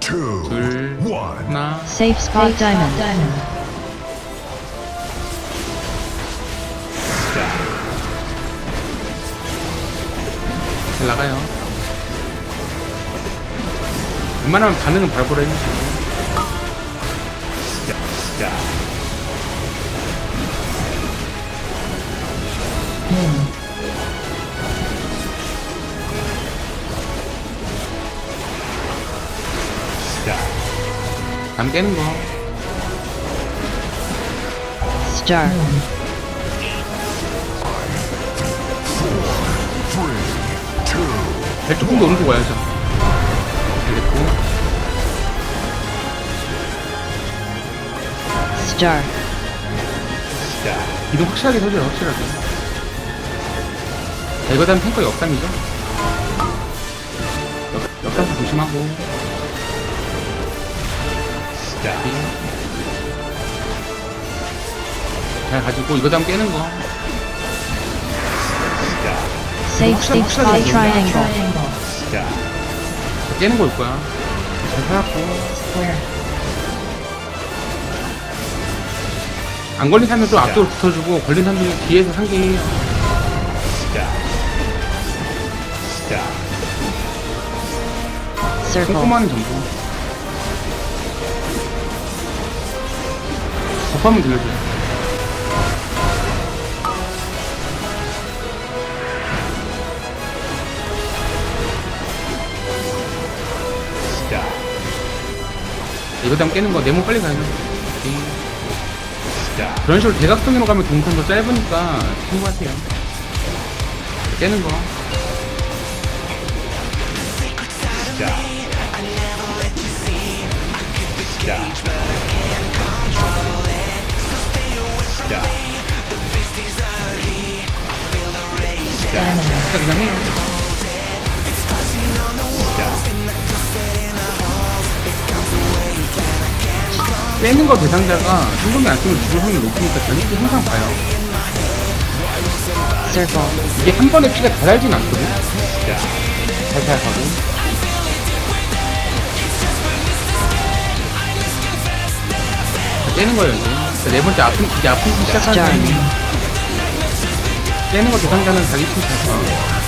둘, one. 하나. Safe spot diamond. 잘 나가요. 웬만하면 반응은 바로바로 해주시고. 감 깨는 거. Star. 발 조금 더 오른쪽 와야죠. 됐고. Star. 이동 확실하게 서줘요, 확실하게. 자, 이거 다음 탱커 역삼이죠? 역, 역삼도 조심하고. 잘 가지고, 이거 다음 깨는 거. Safe triangle. 깨는 거일 거야. 잘 살았고. 안 걸린 사람은 좀 앞쪽으로 붙어주고, 걸린 사람은 뒤에서 상기. Circle. 꼼꼼한 전부. 버프하면 들려줘요. 이거 다음 깨는 거 네모 빨리 가요. 오케이. 그런 식으로 대각선으로 가면 동선 더 짧으니까 참고하세요. 깨는 거. 진짜 그냥 해요. 빼는 거 대상자가 한번에 안 쓰면 죽을 확률이 높으니까 전액이 항상 봐요. Circle. 이게 한 번에 피가 다 달진 않거든. 살살 가고. 떼는 거예요, 이제. 자, 네 번째 아픈, 이제 아픈 기 시작하는 자. 타이밍. 떼는 거 대상자는 자기 팀잘 봐.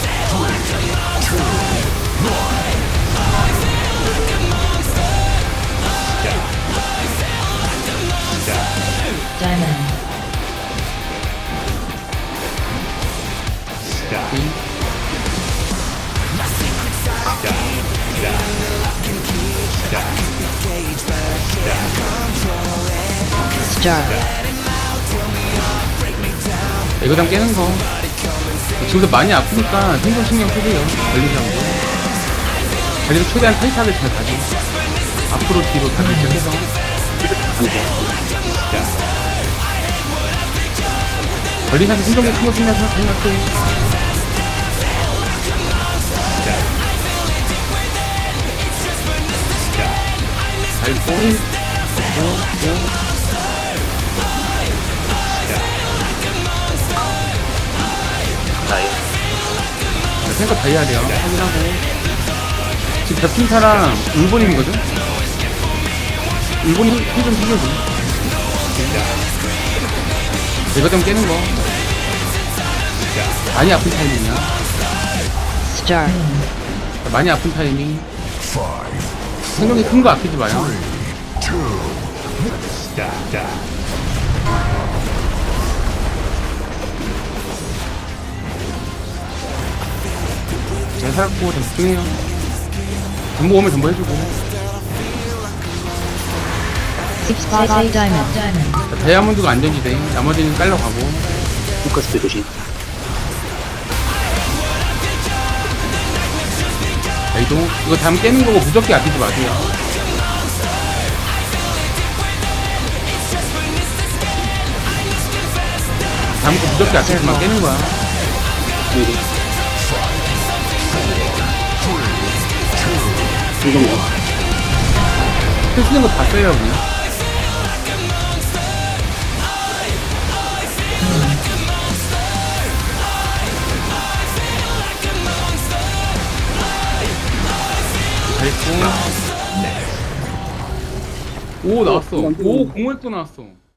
Star. 이거 당 깨는 거. 지금도 많이 아프니까 생존 신경 쓰세요. 걸린 사람도. 자기도 최대한 타이트하게 잘 가지. 앞으로 뒤로 다. 걸린 사람 생존기 신경 쓰면서 생각해. 잘 보. 보, 보. 생각 다 해야 돼요. 확인하고. 지금 잡힌 사람 울본인이거든? 울본이 힘좀 생겨줘. 이거 좀 깨는 거. 많이 아픈 타이밍이야. Star. 많이 아픈 타이밍. 생명이 큰 거 아끼지 마요. 살았고, 잘 집중해요. 정보 오면 정보 해주고. Diamond. 자, 다이아몬드가 안전지대. 나머지는 깔러 가고. 포커스 조심. 자, 이동. 이거 다음 깨는 거고 무적기 아끼지 마세요. 다음 거 무적기 아끼지만 깨는 거야. 미리. 표 쓰는 거 봤어요, 우리. 잘했고. 오 나왔어. 오 공을 또 나왔어